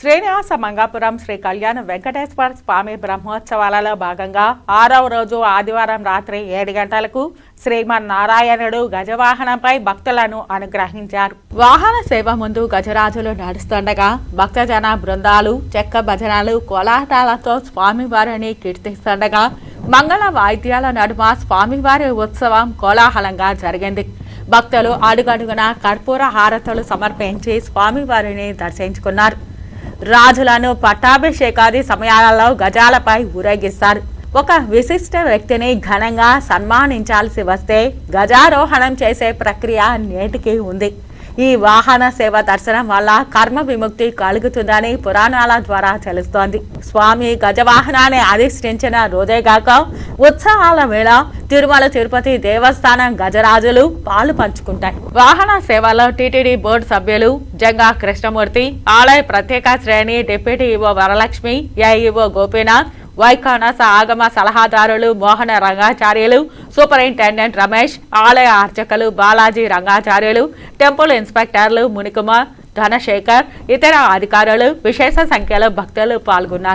శ్రీనివాస మంగాపురం శ్రీ కళ్యాణ వెంకటేశ్వర స్వామి బ్రహ్మోత్సవాలలో భాగంగా ఆరవ రోజు ఆదివారం రాత్రి ఏడు గంటలకు శ్రీమన్నారాయణుడు గజవాహనంపై భక్తులను అనుగ్రహించారు. వాహన సేవ ముందు గజరాజులు నడుస్తుండగా భక్తజన బృందాలు చెక్క భజనలు కోలాటాలతో స్వామివారిని కీర్తిస్తుండగా మంగళ వాయిద్యాల నడుమ స్వామివారి ఉత్సవం కోలాహలంగా జరిగింది. భక్తులు అడుగడుగున కర్పూర హారతులు సమర్పించి స్వామివారిని దర్శించుకున్నారు. రాజులను పట్టాభిషేకాది సమయాలలో గజాలపై ఊరేగిస్తారు. ఒక విశిష్ట వ్యక్తిని ఘనంగా సన్మానించాల్సి వస్తే గజారోహణం చేసే ప్రక్రియ నేటికి ఉంది. ఈ వాహన సేవ దర్శనం వల్ల కర్మ విముక్తి కలుగుతుందని పురాణాల ద్వారా తెలుస్తోంది. స్వామి గజవాహనాన్ని అధిష్ఠించిన రోజేగాక ఉత్సవాల వేళ తిరుమల తిరుపతి దేవస్థానం గజరాజులు పాలు పంచుకుంటాయి. వాహన సేవలో టీటీడీ బోర్డు సభ్యులు జంగా కృష్ణమూర్తి ఆలయ ప్రత్యేక శ్రేణి deputy EO Varalakshmi AEO Gopinath Vaikhanasa ఆగమ సలహాదారులు మోహన రంగాచార్యులు సూపరింటెండెంట్ రమేష్ ఆలయ అర్చకులు బాలాజీ రంగాచార్యులు టెంపుల్ ఇన్స్పెక్టర్లు మునికుమార్ ధనశేఖర్ ఇతర అధికారులు విశేష సంఖ్యలో భక్తులు పాల్గొన్నారు.